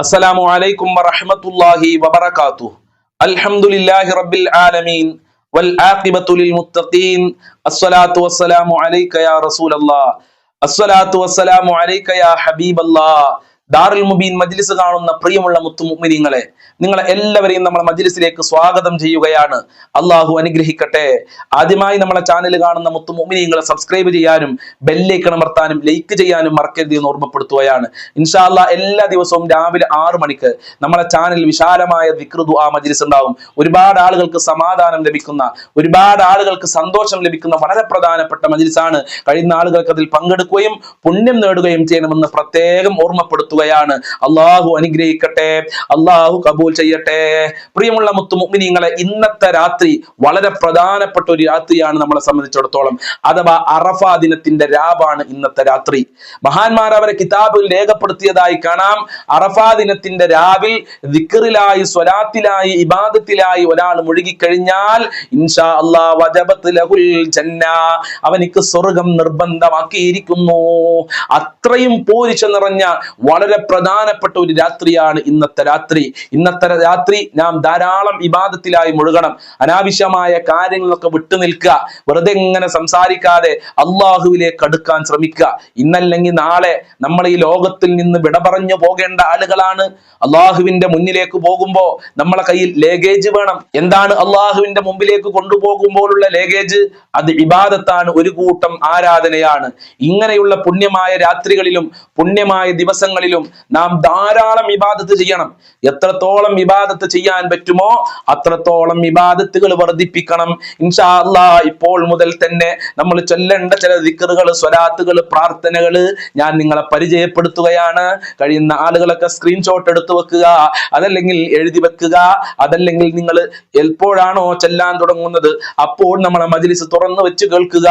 അസ്സലാമു അലൈക്കും വറഹ്മത്തുള്ളാഹി വബറകാതുഹു. അൽഹംദുലില്ലാഹി റബ്ബിൽ ആലമീൻ. വൽ ആഖിബത്തു ലിൽ മുത്തഖീൻ. അസ്സലാത്തു വസ്സലാമു അലൈക യാ റസൂലല്ലാഹ് അസ്സലാത്തു വസ്സലാമു അലൈക യാ ഹബീബല്ലാഹ് ദാറുൽ മുബീൻ മജ്ലിസ് കാണുന്ന പ്രിയമുള്ള മുത്തുമുഅ്മിനീങ്ങളെ നിങ്ങളെ എല്ലാവരെയും നമ്മളെ മജ്ലിസിലേക്ക് സ്വാഗതം ചെയ്യുകയാണ്. അള്ളാഹു അനുഗ്രഹിക്കട്ടെ. ആദ്യമായി നമ്മളെ ചാനൽ കാണുന്ന മുത്തുമുമിനിങ്ങളെ സബ്സ്ക്രൈബ് ചെയ്യാനും ബെല്ലേക്ക് അമർത്താനും ലൈക്ക് ചെയ്യാനും മറക്കരുത് എന്ന് ഓർമ്മപ്പെടുത്തുകയാണ്. ഇൻഷാല്ല എല്ലാ ദിവസവും രാവിലെ ആറ് മണിക്ക് നമ്മളെ ചാനൽ വിശാലമായ വികൃതു ആ മജ്ലിസ് ഉണ്ടാവും. ഒരുപാട് ആളുകൾക്ക് സമാധാനം ലഭിക്കുന്ന ഒരുപാട് ആളുകൾക്ക് സന്തോഷം ലഭിക്കുന്ന വളരെ പ്രധാനപ്പെട്ട മജ്ലിസാണ്. കഴിയുന്ന ആളുകൾക്ക് അതിൽ പങ്കെടുക്കുകയും പുണ്യം നേടുകയും ചെയ്യണമെന്ന് പ്രത്യേകം ഓർമ്മപ്പെടുത്തുകയാണ്. അള്ളാഹു അനുഗ്രഹിക്കട്ടെ. അള്ളാഹു കബൂൽ ചെയ്യട്ടെ. പ്രിയമുള്ള മുത്തു മുഅ്മിനീങ്ങളെ ഇന്നത്തെ രാത്രി വളരെ പ്രധാനപ്പെട്ട ഒരു രാത്രിയാണ് നമ്മളെ സംബന്ധിച്ചിടത്തോളം. അഥവാ അറഫാ ദിനത്തിന്റെ രാവാണ് ഇന്നത്തെ രാത്രി. മഹാന്മാർ അവരെ കിതാബിൽ രേഖപ്പെടുത്തിയതായി കാണാം. അറഫാ ദിനത്തിന്റെ രാവിൽ ദിക്റിലായി സ്വലാത്തിലായി ഇബാദത്തിലായി ഒരാൾ മുഴുകിക്കഴിഞ്ഞാൽ ഇൻഷാ ലഹുൽ ജന്ന. അവനിക്ക് സ്വർഗം നിർബന്ധമാക്കിയിരിക്കുന്നു. അത്രയും പോരിച്ച നിറഞ്ഞ വളരെ പ്രധാനപ്പെട്ട ഒരു രാത്രിയാണ് ഇന്നത്തെ രാത്രി. ഇന്നത്തെ രാത്രി നാം ധാരാളം ഇബാദത്തിലായി മുഴുകണം. അനാവശ്യമായ കാര്യങ്ങളൊക്കെ വിട്ടു നിൽക്കുക. വെറുതെ ഇങ്ങനെ സംസാരിക്കാതെ അള്ളാഹുവിലേക്ക് അടുക്കാൻ ശ്രമിക്കുക. ഇന്നല്ലെങ്കിൽ നാളെ നമ്മൾ ഈ ലോകത്തിൽ നിന്ന് വിട പറഞ്ഞു പോകേണ്ട ആളുകളാണ്. അള്ളാഹുവിന്റെ മുന്നിലേക്ക് പോകുമ്പോ നമ്മളെ കയ്യിൽ ലേഗേജ് വേണം. എന്താണ് അള്ളാഹുവിന്റെ മുമ്പിലേക്ക് കൊണ്ടുപോകുമ്പോഴുള്ള ലേഗേജ്? അത് ഇബാദത്താണ്. ഒരു കൂട്ടം ആരാധനയാണ്. ഇങ്ങനെയുള്ള പുണ്യമായ രാത്രികളിലും പുണ്യമായ ദിവസങ്ങളിലും നാം ധാരാളം ഇബാദത്ത് ചെയ്യണം. എത്രത്തോളം ഇബാദത്ത് ചെയ്യാൻ പറ്റുമോ അത്രത്തോളം വിവാദത്തുകൾ വർദ്ധിപ്പിക്കണം. ഇൻഷാ ഇപ്പോൾ മുതൽ തന്നെ നമ്മൾ ചൊല്ലേണ്ട ചില ദിക്കറുകൾ സ്വലാത്തുകൾ പ്രാർത്ഥനകൾ ഞാൻ നിങ്ങളെ പരിചയപ്പെടുത്തുകയാണ്. കഴിയുന്ന ആളുകളൊക്കെ സ്ക്രീൻഷോട്ട് എടുത്തു വെക്കുക അതല്ലെങ്കിൽ എഴുതി വെക്കുക അതല്ലെങ്കിൽ നിങ്ങൾ എപ്പോഴാണോ ചെല്ലാൻ തുടങ്ങുന്നത് അപ്പോൾ നമ്മളെ മജിലിസ് തുറന്നു വെച്ച് കേൾക്കുക.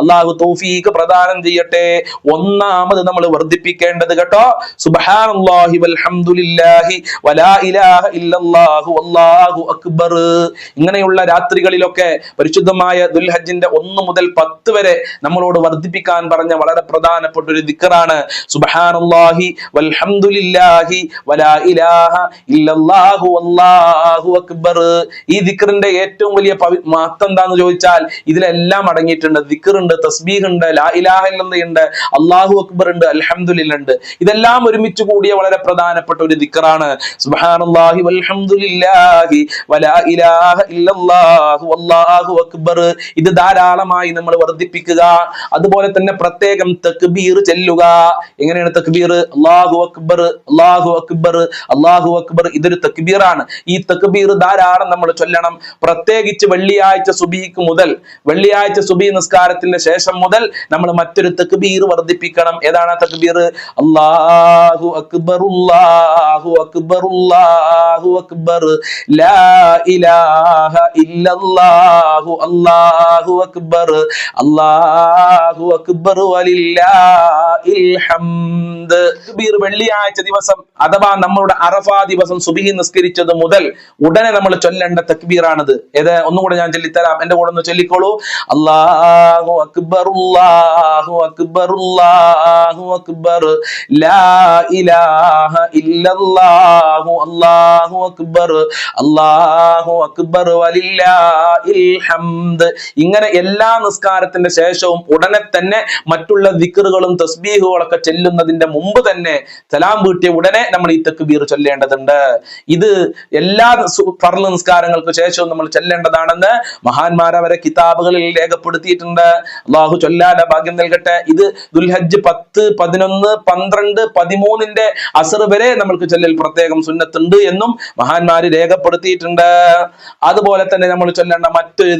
അള്ളാഹു തൗഫീഖ് പ്രദാനം ചെയ്യട്ടെ. ഒന്നാമത് നമ്മൾ വർദ്ധിപ്പിക്കേണ്ടത് കേട്ടോ സുബ്ഹാനല്ലാഹി വൽഹംദുലില്ലാഹി വലാ വല്ലാഹു അക്ബർ. ഇങ്ങനെയുള്ള രാത്രികളിലൊക്കെ പരിശുദ്ധമായ ദുൽഹജ്ജിന്റെ ഒന്ന് മുതൽ പത്ത് വരെ നമ്മളോട് വർദ്ധിപ്പിക്കാൻ പറഞ്ഞ വളരെ പ്രധാനപ്പെട്ട ഒരു ദിക്കറാണ് സുബ്ഹാനല്ലാഹി വൽഹംദുലില്ലാഹി വലാ ഇലാഹ ഇല്ലല്ലാഹു അല്ലാഹു അക്ബർ. ഈ ദിക്കറിന്റെ ഏറ്റവും വലിയ മഹത്വം എന്താന്ന് ചോദിച്ചാൽ ഇതിലെല്ലാം അടങ്ങിയിട്ടുണ്ട്. ദിക്കർ ഉണ്ട് തസ്ബീഹ് ഉണ്ട് ലാ ഇലാഹ ഉണ്ട് അല്ലാഹു അക്ബർ ഉണ്ട് അൽഹംദുലില്ല ഉണ്ട് ഇതെല്ലാം ഒരുമിച്ച് കൂടിയ വളരെ പ്രധാനപ്പെട്ട ഒരു ദിക്കറാണ് സുബ്ഹാനല്ലാഹി വൽഹംദുലില്ലാഹി വലാ ഇലാഹ ഇല്ലല്ലാഹു വല്ലാഹു അക്ബർ. ഇത് ധാരാളമായി നമ്മൾ വർദ്ധിപ്പിക്കുക. അതുപോലെ തന്നെ പ്രത്യേകം തക്ബീർ ചെല്ലുക. എങ്ങനെയാണ് തക്ബീർ? അല്ലാഹു അക്ബർ അല്ലാഹു അക്ബർ അല്ലാഹു അക്ബർ. ഇതൊരു തക്ബീറാണ്. ഈ തക്ബീർ ധാരാളം നമ്മൾ ചൊല്ലണം. പ്രത്യേകിച്ച് വെള്ളിയാഴ്ച സുബീക്ക് മുതൽ വെള്ളിയാഴ്ച സുബി നിസ്കാരത്തിന്റെ ശേഷം മുതൽ നമ്മൾ മറ്റൊരു തക്ബീർ വർദ്ധിപ്പിക്കണം. ഏതാണ് തക്ബീർ? അല്ലാഹു അക്ബർ അല്ലാഹു അക്ബർ അല്ലാഹു അക്ബർ ലാ ഇലാഹ ഇല്ലല്ലാഹു അല്ലാഹു അക്ബർ അല്ലാഹു അക്ബർ വലില്ലാഹിൽ ഹംദ് തക്ബീർ വെള്ളിയാഴ്ച ദിവസം അഥവാ നമ്മളുടെ അറഫാ ദിവസം സുബിഹി നിസ്കരിച്ചത് മുതൽ ഉടനെ നമ്മൾ ചൊല്ലേണ്ട തക്ബീറാണത്. ഏത്? ഒന്നുകൂടെ ഞാൻ ചൊല്ലിത്തരാം. എന്റെ കൂടെ ഒന്ന് ചൊല്ലിക്കോളൂ. അല്ലാഹു അക്ബർ അല്ലാഹു അക്ബർ അല്ലാഹു അക്ബർ. ലാ ഇലാഹ ഇല്ലല്ലാഹു. അല്ലാഹു അക്ബർ. അല്ലാഹു അക്ബർ ഹംദ്. ഇങ്ങനെ എല്ലാ നിസ്കാരത്തിന്റെ ശേഷവും ഉടനെ തന്നെ മറ്റുള്ള ദിക്റുകളും തസ്ബീഹുകളൊക്കെ ചെല്ലുന്നതിന്റെ മുമ്പ് തന്നെ സലാം വീട്ടിയ ഉടനെ നമ്മൾ ഈ തക്ബീർ ചൊല്ലേണ്ടതുണ്ട്. ഇത് എല്ലാ ഫർൾ നിസ്കാരങ്ങൾക്ക് ശേഷവും നമ്മൾ ചൊല്ലേണ്ടതാണെന്ന് മഹാന്മാർ അവരെ കിതാബുകളിൽ രേഖപ്പെടുത്തിയിട്ടുണ്ട്. അള്ളാഹു ചൊല്ലാല ഭാഗ്യം നൽകട്ടെ. ഇത് ദുൽഹജ്ജ് പത്ത് പതിനൊന്ന് പന്ത്രണ്ട് പതിമൂന്നിന്റെ അസർ വരെ നമ്മൾക്ക് ചൊല്ലൽ പ്രത്യേകം സുന്നത്തുണ്ട്. എന്നും മഹാന്മാര് രേഖപ്പെടുത്തിയിട്ടുണ്ട്. അതുപോലെ തന്നെ നമ്മൾ ചൊല്ലേണ്ട മറ്റൊരു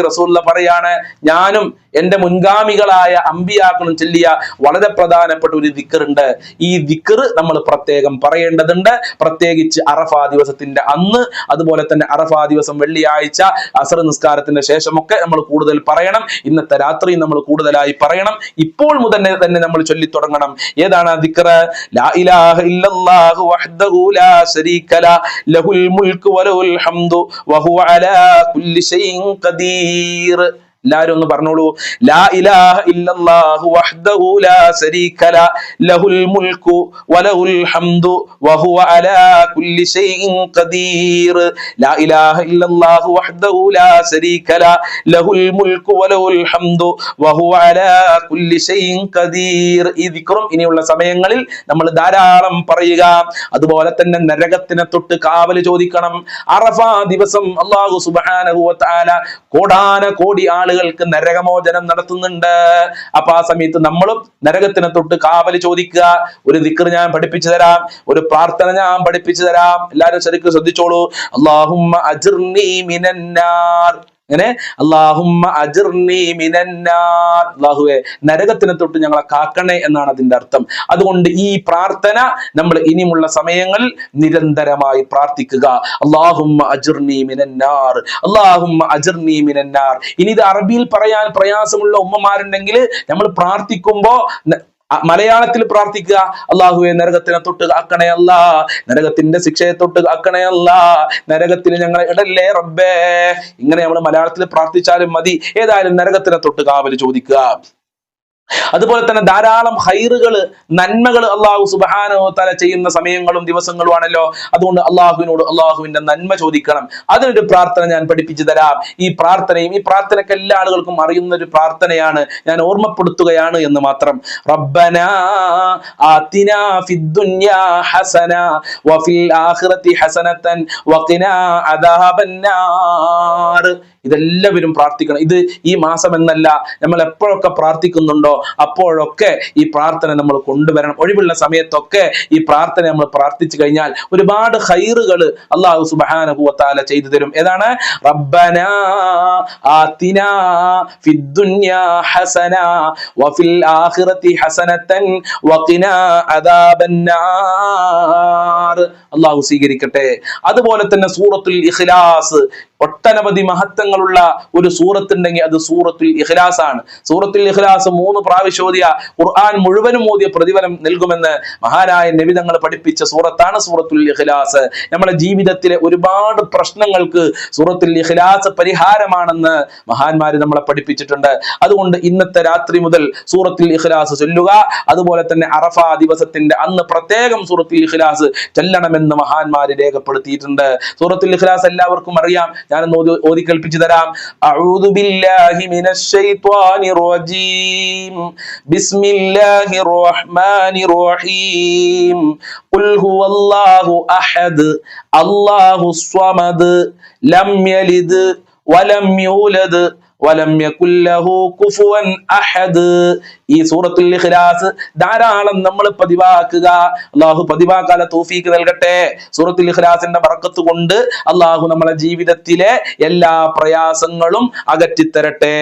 റസൂലുള്ള പറയാണ്. ഞാനും എന്റെ മുൻഗാമികളായ അമ്പിയാക്കളും ചൊല്ലിയ വളരെ പ്രധാനപ്പെട്ട ഒരു ദിക്കറുണ്ട്. ഈ ദിക്കർ നമ്മൾ പ്രത്യേകം പറയേണ്ടതുണ്ട്. പ്രത്യേകിച്ച് അറഫാ ദിവസത്തിന്റെ അന്ന് അതുപോലെ തന്നെ അറഫാ ദിവസം വെള്ളിയാഴ്ച അസർ നിസ്കാരത്തിന്റെ ശേഷമൊക്കെ നമ്മൾ കൂടുതൽ പറയണം. ഇന്നത്തെ രാത്രി നമ്മൾ കൂടുതലായി പറയണം. ഇപ്പോൾ മുതൽ തന്നെ നമ്മൾ ചൊല്ലി തുടങ്ങണം ഏതാണ് ആ ദിക്ർ ലാ ഇലാഹ ഇല്ലല്ലാഹു വഹ്ദഹു ലാ ലഹുൽ മുൽക്കു വലഹുൽ ഹംദു വഹുവ അലാ കുല്ലി ഖദീർ. എല്ലാരും ഒന്ന് പറഞ്ഞോളൂ. ലാ ഇലാഹ ഇല്ലല്ലാഹു ലാ ശരീക ലഹുൽ വലഹുൽ ഹംദു വഹുവ അലാ കുല്ലി ഷൈഇൻ ഖദീർ. ലാ ഇലാഹ ഇല്ലല്ലാഹു ലാ ശരീക ലഹുൽ വലഹുൽ ഹംദു വഹുവ അലാ കുല്ലി ഷൈഇൻ ഖദീർ. ദിക്റും ഇനിയുള്ള സമയങ്ങളിൽ നമ്മൾ ധാരാളം പറയുക. അതുപോലെ തന്നെ നരകത്തിനെ തൊട്ട് കാവൽ ചോദിക്കണം. അറഫ ദിവസം അള്ളാഹു സുബ്ഹാനഹു കോടാന കോടി ആളുകൾക്ക് നരകമോചനം നടത്തുന്നുണ്ട്. അപ്പൊ ആ സമയത്ത് നമ്മളും നരകത്തിനെ തൊട്ട് കാവൽ ചോദിക്കുക. ഒരു ദിക്കർ ഞാൻ പഠിപ്പിച്ചു തരാം. ഒരു പ്രാർത്ഥന ഞാൻ പഠിപ്പിച്ചു തരാം. എല്ലാവരും ശരിക്കും ശ്രദ്ധിച്ചോളൂ. അള്ളാഹുമ്മ അജിർനി മിനന്നാർ. ഇങ്ങനെ അള്ളാഹുമ്മ അജിർനി മിനന്നാർ അള്ളാഹുവെ നരകത്തിനെ തൊട്ട് ഞങ്ങളെ കാക്കണേ എന്നാണ് അതിന്റെ അർത്ഥം. അതുകൊണ്ട് ഈ പ്രാർത്ഥന നമ്മൾ ഇനിയുമുള്ള സമയങ്ങളിൽ നിരന്തരമായി പ്രാർത്ഥിക്കുക. അള്ളാഹുമ്മ മിനന്നാർ മിനന്നാർ ഇനി ഇത് അറബിയിൽ പറയാൻ പ്രയാസമുള്ള ഉമ്മമാരുണ്ടെങ്കിൽ നമ്മൾ പ്രാർത്ഥിക്കുമ്പോ മലയാളത്തിൽ പ്രാർത്ഥിക്കുക. അള്ളാഹുവെ നരകത്തിനെ തൊട്ട് കാക്കണേ അല്ല. നരകത്തിന്റെ ശിക്ഷയെ തൊട്ട് കാക്കണേ അല്ല. നരകത്തിന് ഞങ്ങളെ ഇടല്ലേ റബ്ബേ. ഇങ്ങനെ നമ്മൾ മലയാളത്തിൽ പ്രാർത്ഥിച്ചാലും മതി. ഏതായാലും നരകത്തിനെ തൊട്ട് കാവൽ ചോദിക്കുക. അതുപോലെ തന്നെ ധാരാളം ഹൈറുകൾ നന്മകൾ അള്ളാഹു സുബാനോ തല ചെയ്യുന്ന സമയങ്ങളും ദിവസങ്ങളും ആണല്ലോ അതുകൊണ്ട് അള്ളാഹുവിനോട് അള്ളാഹുവിന്റെ നന്മ ചോദിക്കണം. അതിനൊരു പ്രാർത്ഥന ഞാൻ പഠിപ്പിച്ചു തരാം. ഈ പ്രാർത്ഥനയും ഈ പ്രാർത്ഥനയ്ക്ക് എല്ലാ ആളുകൾക്കും അറിയുന്ന ഒരു പ്രാർത്ഥനയാണ് ഞാൻ ഓർമ്മപ്പെടുത്തുകയാണ് എന്ന് മാത്രം. റബ്ബന ഹസന ആഖിറതി ഹസനതൻ അദാബന്നാർ. ഇതെല്ലാവരും പ്രാർത്ഥിക്കണം. ഇത് ഈ മാസം എന്നല്ല നമ്മൾ എപ്പോഴൊക്കെ പ്രാർത്ഥിക്കുന്നുണ്ടോ അപ്പോഴൊക്കെ ഈ പ്രാർത്ഥന നമ്മൾ കൊണ്ടുവരണം. ഒഴിവുള്ള സമയത്തൊക്കെ ഈ പ്രാർത്ഥന നമ്മൾ പ്രാർത്ഥിച്ചു കഴിഞ്ഞാൽ ഒരുപാട് ഹൈറുകൾ അള്ളാഹു സുബാനുഭവത്താല ചെയ്തു തരും. ഏതാണ്? റബ്ബന ആതിനാ ഫിദ്ദുന്യ ഹസന വഫിൽ ആഖിറതി ഹസനതൻ വഖിനാ അദാബന്നാർ അള്ളാഹു സ്വീകരിക്കട്ടെ. അതുപോലെ തന്നെ സൂറത്തുൽ ഇഖ്ലാസ് ഒട്ടനവധി മഹത്വങ്ങളുള്ള ഒരു സൂറത്തുണ്ടെങ്കിൽ അത് സൂറത്തുൽ ഇഖ്ലാസ് ആണ്. സൂറത്തുൽ ഇഖ്ലാസ് മൂന്ന് പ്രാവശ്യം ഓതിയ ഖുർആൻ മുഴുവനും ഓതിയ പ്രതിഫലം നൽകുമെന്ന് മഹാനായ നബിതങ്ങൾ പഠിപ്പിച്ച സൂറത്താണ് സൂറത്തുൽ ഇഖ്ലാസ്. നമ്മുടെ ജീവിതത്തിലെ ഒരുപാട് പ്രശ്നങ്ങൾക്ക് സൂറത്തുൽ ഇഖ്ലാസ് പരിഹാരമാണെന്ന് മഹാന്മാർ നമ്മളെ പഠിപ്പിച്ചിട്ടുണ്ട്. അതുകൊണ്ട് ഇന്നത്തെ രാത്രി മുതൽ സൂറത്തുൽ ഇഖ്ലാസ് ചൊല്ലുക. അതുപോലെ തന്നെ അറഫ ദിവസത്തിന്റെ അന്ന് പ്രത്യേകം സൂറത്തുൽ ഇഖ്ലാസ് ചൊല്ലണമെന്ന് മഹാന്മാർ രേഖപ്പെടുത്തിയിട്ടുണ്ട്. സൂറത്തുൽ ഇഖ്ലാസ് എല്ലാവർക്കും അറിയാം. ഞാനൊന്ന് ഓതി ഓതി തരാം. അഊദു ബില്ലാഹി മിനശ് റജീം ബിസ്മില്ലാഹിർ റഹ്മാനിർ റഹീം ഖുൽ ഹുവല്ലാഹു അഹദ്. അല്ലാഹുസ് സ്വമദ്. ലം യലിദ്. വലം യൂലദ്. ഈ സൂറത്തുൽ ഇഖ്ലാസ് ധാരാളം നമ്മൾ പതിവാക്കുക. അള്ളാഹു പതിവാക്കാല തൗഫീക്ക് നൽകട്ടെ. സൂറത്തുൽ ഇഖ്ലാസിന്റെ ബർക്കത്ത് കൊണ്ട് അള്ളാഹു നമ്മളെ ജീവിതത്തിലെ എല്ലാ പ്രയാസങ്ങളും അകറ്റിത്തരട്ടെ.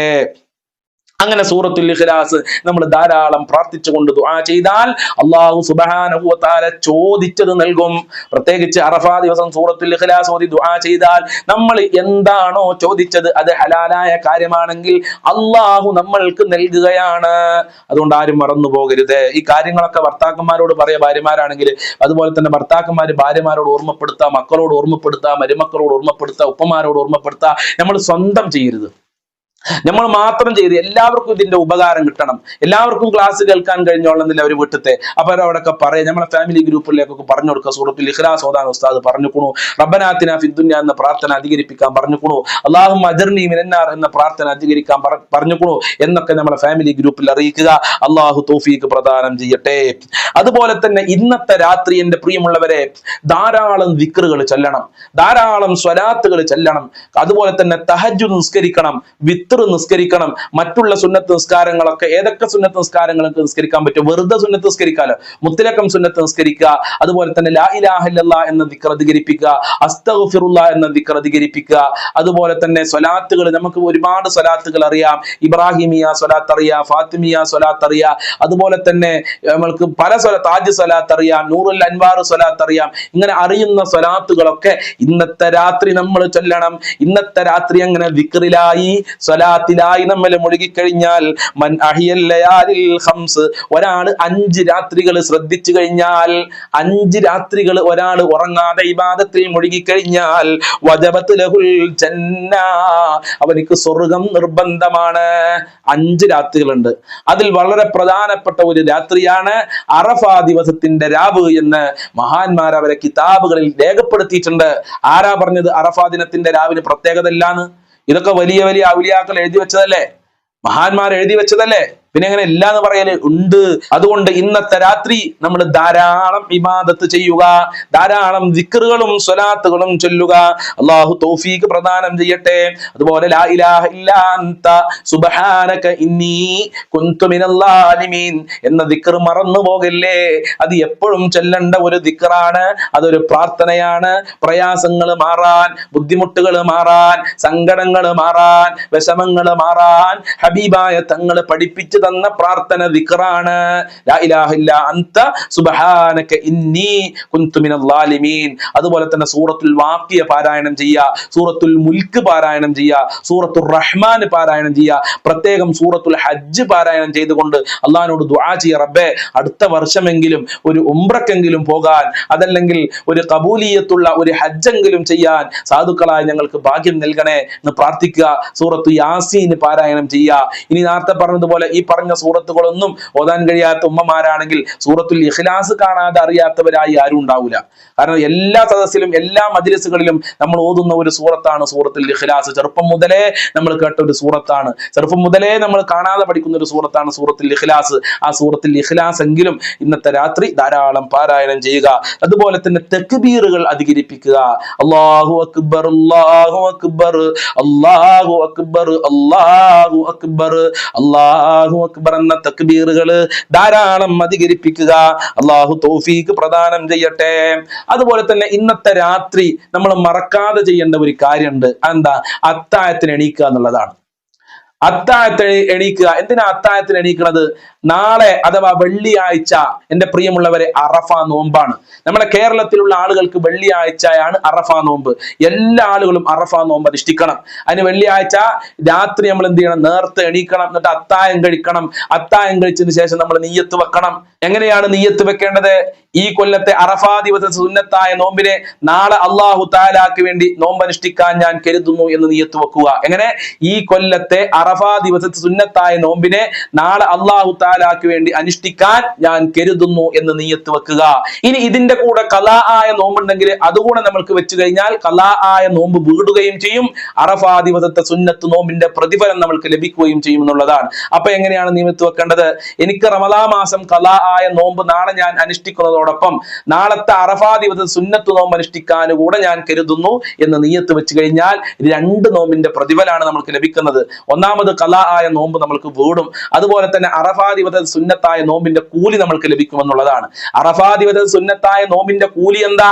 അങ്ങനെ സൂറത്തുൽ ഇഖ്ലാസ് നമ്മൾ ധാരാളം പ്രാർത്ഥിച്ചുകൊണ്ട് ദുആ ചെയ്താൽ അള്ളാഹു സുബ്ഹാനഹു വ തആല ചോദിച്ചത് നൽകും. പ്രത്യേകിച്ച് അറഫാ ദിവസം സൂറത്തുൽ ഇഖ്ലാസ് ഓതി ദുആ ചെയ്താൽ നമ്മൾ എന്താണോ ചോദിച്ചത് അത് ഹലാലായ കാര്യമാണെങ്കിൽ അള്ളാഹു നമ്മൾക്ക് നൽകുകയാണ്. അതുകൊണ്ട് ആരും മറന്നു പോകരുത്. ഈ കാര്യങ്ങളൊക്കെ ഭർത്താക്കന്മാരോട് പറയാ ഭാര്യമാരാണെങ്കിൽ അതുപോലെ തന്നെ ഭർത്താക്കന്മാർ ഭാര്യമാരോട് ഓർമ്മപ്പെടുത്തുക മക്കളോട് ഓർമ്മപ്പെടുത്തുക മരുമക്കളോട് ഓർമ്മപ്പെടുത്തുക ഉപ്പമാരോട് ഓർമ്മപ്പെടുത്തുക നമ്മൾ സ്വന്തം ചെയ്യരുത്. നമ്മൾ മാത്രം ചെയ്ത് എല്ലാവർക്കും ഇതിന്റെ ഉപകാരം കിട്ടണം. എല്ലാവർക്കും ക്ലാസ് കേൾക്കാൻ കഴിഞ്ഞോളന്നില്ല ഒരു വീട്ടത്തെ. അപ്പൊ അവരവിടെയൊക്കെ പറയാം നമ്മളെ ഫാമിലി ഗ്രൂപ്പിലേക്കൊക്കെ പറഞ്ഞു കൊടുക്കുക. സൂറത്തിൽ ഇഖ്ലാസ് ഓതാൻ ഉസ്താദ് പറഞ്ഞുക്കുണു റബ്ബനാത്തിന ഫിദ്ദുന്യ എന്ന പ്രാർത്ഥന അധികരിപ്പിക്കാൻ പറഞ്ഞുക്കുണു അള്ളാഹും അജർണി മിനന്നാർ എന്ന പ്രാർത്ഥന അധികരിക്കാൻ പറഞ്ഞു പറഞ്ഞുക്കുണു എന്നൊക്കെ നമ്മളെ ഫാമിലി ഗ്രൂപ്പിൽ അറിയിക്കുക. അള്ളാഹു തോഫീക്ക് പ്രദാനം ചെയ്യട്ടെ. അതുപോലെ തന്നെ ഇന്നത്തെ രാത്രി എന്റെ പ്രിയമുള്ളവരെ ധാരാളം വിക്റുകൾ ചെല്ലണം. ധാരാളം സ്വലാത്തുകൾ ചെല്ലണം. അതുപോലെ തന്നെ തഹജു നിസ്കരിക്കണം. വിത്തർ നിസ്കരിക്കണം. മറ്റുള്ള സുന്നത്ത് നിസ്കാരങ്ങളൊക്കെ ഏതൊക്കെ സുന്നത്ത് നിസ്കാരങ്ങളൊക്കെ നിസ്കരിക്കാൻ പറ്റും? വെറുതെ സുന്നത്ത് നിസ്കരിക്കാലോ? മുത്തലക്കം സുന്നത്ത് നിസ്കരിക്കുക. അതുപോലെ തന്നെ ലാ ഇലാഹില്ല എന്ന ദിക്കർ അധികരിപ്പിക്കുക. അസ്തഫിറുല്ല എന്ന ദിക്കർ അധികരിപ്പിക്കുക. അതുപോലെ തന്നെ സ്വലാത്തുകൾ നമുക്ക് ഒരുപാട് സ്വലാത്തുകൾ അറിയാം. ഇബ്രാഹിമിയ സ്വലാത്ത് അറിയാം ഫാത്തിമിയ സ്വലാത്ത് അറിയാം അതുപോലെ തന്നെ നമ്മൾക്ക് പല സ്വല താജ് സ്വലാത്ത് അറിയാം നൂറുൽ അൻവാർ സ്വലാത്ത് അറിയാം ഇങ്ങനെ അറിയുന്ന സ്വലാത്തുകളൊക്കെ ഇന്നത്തെ രാത്രി നമ്മൾ ചൊല്ലണം. ഇന്നത്തെ രാത്രി അങ്ങനെ വിക്റിലായി സ്വലാത്തിലായി നമ്മൾ മുഴുകിക്കഴിഞ്ഞാൽ മൻ അഹിയൽ ലയാലിൽ ഹംസ് ഒരാൾ അഞ്ച് രാത്രികൾ ശ്രദ്ധിച്ചു കഴിഞ്ഞാൽ അഞ്ച് രാത്രികൾ ഒരാൾ ഉറങ്ങാതെ ഇബാദത്തിൽ മുഴുകിക്കഴിഞ്ഞാൽ വജബത്ത് ലഹുൽ ജന്ന. അവനിക്ക് സ്വർഗം നിർബന്ധമാണ്. അഞ്ച് രാത്രികളുണ്ട്. അതിൽ വളരെ പ്രധാനപ്പെട്ട ഒരു രാത്രിയാണ് അറഫ ദിവസത്തിന്റെ രാവ് എന്ന് മഹാന്മാർ അവരെ കിതാബുകളിൽ രേഖപ്പെടുത്തിയിട്ടുണ്ട്. ആരാ പറഞ്ഞത് അറഫ ദിനത്തിന്റെ രാവിന് പ്രത്യേകത ഇല്ലാന്ന് ഇതൊക്കെ വലിയ വലിയ ഔലിയാക്കൾ എഴുതി വെച്ചതല്ലേ? മഹാന്മാർ എഴുതി വെച്ചതല്ലേ? പിന്നെ അങ്ങനെ ഇല്ല എന്ന് പറയൽ ഉണ്ട്. അതുകൊണ്ട് ഇന്നത്തെ രാത്രി നമ്മൾ ധാരാളം ഇബാദത്ത് ചെയ്യുക ധാരാളം ദിക്കറുകളും സ്വലാത്തുകളും ചൊല്ലുക. അള്ളാഹു തോഫീക്ക് പ്രദാനം ചെയ്യട്ടെ. അതുപോലെ ലാ ഇലാഹ ഇന്നി കുന്തു എന്ന ദിക്കർ മറന്നു പോകല്ലേ? അത് എപ്പോഴും ചൊല്ലേണ്ട ഒരു ദിക്കറാണ് അതൊരു പ്രാർത്ഥനയാണ്. പ്രയാസങ്ങൾ മാറാൻ ബുദ്ധിമുട്ടുകൾ മാറാൻ സങ്കടങ്ങൾ മാറാൻ വിഷമങ്ങൾ മാറാൻ ഹബീബായ തങ്ങൾ പഠിപ്പിച്ചു തന്ന പ്രാർത്ഥന ദിക്റാണ്. അതുപോലെ തന്നെ സൂറത്തുൽ വാഖിയ പാരായണം ചെയ്യുക സൂറത്തുൽ മുൽക്ക് പാരായണം ചെയ്യുക സൂറത്തുൽ റഹ്മാൻ പാരായണം ചെയ്യുക പ്രത്യേകം സൂറത്തുൽ ഹജ്ജ് പാരായണം ചെയ്തുകൊണ്ട് അള്ളഹാനോട് ദുആ ചെയ്യുക റബ്ബേ. അടുത്ത വർഷമെങ്കിലും ഒരു ഉംറക്കെങ്കിലും പോകാൻ അതല്ലെങ്കിൽ ഒരു കബൂലിയത്തുള്ള ഒരു ഹജ്ജെങ്കിലും ചെയ്യാൻ സാധുക്കളായി ഞങ്ങൾക്ക് ഭാഗ്യം നൽകണേ എന്ന് പ്രാർത്ഥിക്കുക. സൂറത്ത് യാസീൻ പാരായണം ചെയ്യുക. ഇനി നേരത്തെ പറഞ്ഞതുപോലെ ഈ പറഞ്ഞ സൂറത്തുകളൊന്നും ഓതാൻ കഴിയാത്ത ഉമ്മമാരാണെങ്കിൽ സൂറത്തുൽ ഇഖ്ലാസ് കാണാതെ അറിയാത്തവരായി ആരും ഉണ്ടാവില്ല കാരണം എല്ലാ സദസ്സിലും എല്ലാ മജിലിസുകളിലും നമ്മൾ ഓതുന്ന ഒരു സൂറത്താണ് സൂറത്തുൽ ഇഖ്ലാസ്. ചെറുപ്പം മുതലേ നമ്മൾ കേട്ട ഒരു സൂറത്താണ്. ചെറുപ്പം മുതലേ നമ്മൾ കാണാതെ പഠിക്കുന്ന ഒരു സൂറത്താണ് സൂറത്തുൽ ഇഖ്ലാസ്. ആ സൂറത്തുൽ ഇഖ്ലാസ് എങ്കിലും ഇന്നത്തെ രാത്രി ധാരാളം പാരായണം ചെയ്യുക. അതുപോലെ തന്നെ തെക്കുബീറുകൾ അധികരിപ്പിക്കുക. അള്ളാഹു അക്ബർ അള്ളാഹു അക്ബർ അള്ളാഹു അക്ബർ അള്ളാഹു അക്ബർ അള്ളാഹു അക്ബർ എന്ന തക്ബീറുകൾ ധാരാളം അധികരിപ്പിക്കുക. അള്ളാഹു തോഫീക്ക് പ്രദാനം ചെയ്യട്ടെ. അതുപോലെ തന്നെ ഇന്നത്തെ രാത്രി നമ്മൾ മറക്കാതെ ചെയ്യേണ്ട ഒരു കാര്യമുണ്ട്. എന്താ അത്തായത്തിന് എണീക്കുക എന്നുള്ളതാണ്. അത്താഴത്തിന് എണീക്കുക. എന്തിനാ അത്താഴത്തിന് എണീക്കുന്നത് നാളെ അഥവാ വെള്ളിയാഴ്ച എന്റെ പ്രിയമുള്ളവരെ അറഫ നോമ്പാണ്. നമ്മുടെ കേരളത്തിലുള്ള ആളുകൾക്ക് വെള്ളിയാഴ്ചയാണ് അറഫ നോമ്പ്. എല്ലാ ആളുകളും അറഫ നോമ്പ് അനുഷ്ഠിക്കണം. അതിന് വെള്ളിയാഴ്ച രാത്രി നമ്മൾ എന്ത് ചെയ്യണം? നേരത്തെ എണീക്കണം എന്നിട്ട് അത്തായം കഴിക്കണം. അത്തായം കഴിച്ചതിന് ശേഷം നമ്മൾ നെയ്യത്ത് വെക്കണം. എങ്ങനെയാണ് നെയ്യത്ത് വെക്കേണ്ടത്? ഈ കൊല്ലത്തെ അറഫാ ദിവസ സുന്നത്തായ നോമ്പിനെ നാളെ അള്ളാഹു താലാക്ക് വേണ്ടി നോമ്പ് അനുഷ്ഠിക്കാൻ ഞാൻ കരുതുന്നു എന്ന് നീയത്ത് വെക്കുക. എങ്ങനെ? ഈ കൊല്ലത്തെ അറഫാ ദിവസത്തെ സുന്നത്തായ നോമ്പിനെ നാളെ അള്ളാഹു താലാക്ക് വേണ്ടി അനുഷ്ഠിക്കാൻ ഞാൻ കരുതുന്നു എന്ന് നീയത്ത് വെക്കുക. ഇനി ഇതിന്റെ കൂടെ കലാ ആയ നോമ്പുണ്ടെങ്കിൽ അതുകൂടെ നമ്മൾക്ക് വെച്ചു കഴിഞ്ഞാൽ കലാ ആയ നോമ്പ് വീടുകയും ചെയ്യും. അറഫാ ദിവസത്തെ സുന്നത്ത് നോമ്പിന്റെ പ്രതിഫലം നമ്മൾക്ക് ലഭിക്കുകയും ചെയ്യും എന്നുള്ളതാണ്. അപ്പൊ എങ്ങനെയാണ് നിയമത്ത് വെക്കേണ്ടത്? എനിക്ക് റമദാ മാസം കലാ ആയ നോമ്പ് നാളെ ഞാൻ അനുഷ്ഠിക്കുന്നതോടൊപ്പം നാളത്തെ അറഫാ ദിവസം സുന്നത്ത് നോമ്പ് അനുഷ്ഠിക്കാൻ കൂടെ ഞാൻ കരുതുന്നു എന്ന് നീയത്ത് വെച്ച് കഴിഞ്ഞാൽ രണ്ട് നോമ്പിന്റെ പ്രതിഫലമാണ് നമ്മൾക്ക് ലഭിക്കുന്നത്. ഒന്നാമത് കലാ ആയ നോമ്പ് നമ്മൾക്ക് വീടും. അതുപോലെ തന്നെ അറഫാ ദിവസം സുന്നത്തായ നോമ്പിന്റെ കൂലി നമ്മൾക്ക് ലഭിക്കുമെന്നുള്ളതാണ്. അറഫാ ദിവസം സുന്നത്തായ നോമ്പിന്റെ കൂലി എന്താ?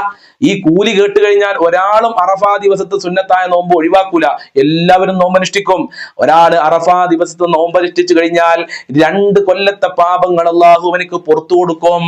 ഈ കൂലി കേട്ട് കഴിഞ്ഞാൽ ഒരാളും അറഫാ ദിവസത്തെ സുന്നത്തായ നോമ്പ് ഒഴിവാക്കൂല. എല്ലാവരും നോമ്പനുഷ്ഠിക്കും. ഒരാൾ അറഫാ ദിവസത്തെ നോമ്പനുഷ്ഠിച്ചു കഴിഞ്ഞാൽ രണ്ട് കൊല്ലത്തെ പാപങ്ങൾ അള്ളാഹു അവനിക്ക് പുറത്തു കൊടുക്കും.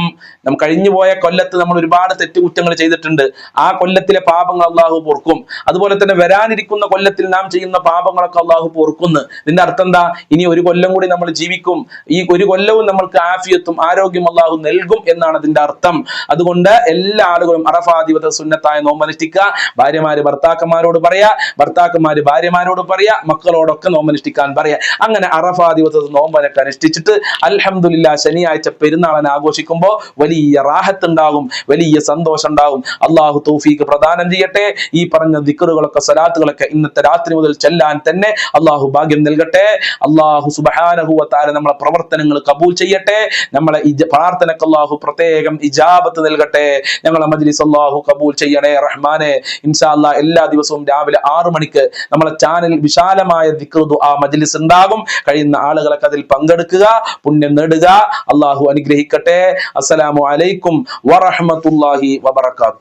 നാം കഴിഞ്ഞുപോയ കൊല്ലത്ത് നമ്മൾ ഒരുപാട് തെറ്റുകുറ്റങ്ങൾ ചെയ്തിട്ടുണ്ട്. ആ കൊല്ലത്തിലെ പാപങ്ങൾ അള്ളാഹു പൊറുക്കും. അതുപോലെ തന്നെ വരാനിരിക്കുന്ന കൊല്ലത്തിൽ നാം ചെയ്യുന്ന പാപങ്ങളൊക്കെ അള്ളാഹു പൊറുക്കുന്നു. ഇതിന്റെ അർത്ഥം എന്താ? ഇനി ഒരു കൊല്ലം കൂടി നമ്മൾ ജീവിക്കും. ഈ ഒരു കൊല്ലവും നമ്മൾക്ക് ആഫിയത്തും ആരോഗ്യം അള്ളാഹു നൽകും എന്നാണ് അതിന്റെ അർത്ഥം. അതുകൊണ്ട് എല്ലാ ആളുകളും അറഫാധിപത സുന്നത്തായ നോമ്പനുഷ്ഠിക്കുക ഭാര്യമാര് ഭർത്താക്കന്മാരോട് പറയാ ഭർത്താക്കന്മാര് ഭാര്യമാരോട് പറയാ മക്കളോടൊക്കെ നോമ്പനുഷ്ഠിക്കാൻ പറയാ. അങ്ങനെ അറഫാധിപത നോമ്പനൊക്കെ അനുഷ്ഠിച്ചിട്ട് അലഹമില്ല ശനിയാഴ്ച പെരുന്നാളനെ ആഘോഷിക്കുമ്പോൾ വലിയ റാഹത്ത് ഉണ്ടാകും വലിയ സന്തോഷം ഉണ്ടാകും. അള്ളാഹു തൗഫീഖ് പ്രദാനം ചെയ്യട്ടെ. ഈ പറഞ്ഞ ദിക്കറുകളൊക്കെ സലാത്തുകളൊക്കെ ഇന്നത്തെ രാത്രി മുതൽ ചെല്ലാൻ തന്നെ അള്ളാഹു ഭാഗ്യം നൽകട്ടെ. അള്ളാഹു സുബഹാനഹുവത്താല നമ്മളെ പ്രവർത്തനങ്ങൾ കബൂൽ ചെയ്യട്ടെ. നമ്മളെ പ്രാർത്ഥനക്ക് അള്ളാഹു പ്രത്യേകം ഇജാബത്ത് നൽകട്ടെ. ഞങ്ങളെ മജ്ലിസ് അള്ളാഹു കബൂൽ ചെയ്യണേ റഹ്മാനെ. ഇൻഷാല്ല എല്ലാ ദിവസവും രാവിലെ ആറു മണിക്ക് നമ്മളെ ചാനൽ വിശാലമായ ദിക്റുദു ആ മജ്ലിസ് ഉണ്ടാകും. കഴിയുന്ന ആളുകളൊക്കെ അതിൽ പങ്കെടുക്കുക പുണ്യം നേടുക. അള്ളാഹു അനുഗ്രഹിക്കട്ടെ. അസ്സലാമു അലൈക്കും വറഹ്മത്തുള്ളാഹി വബറകാതുഹു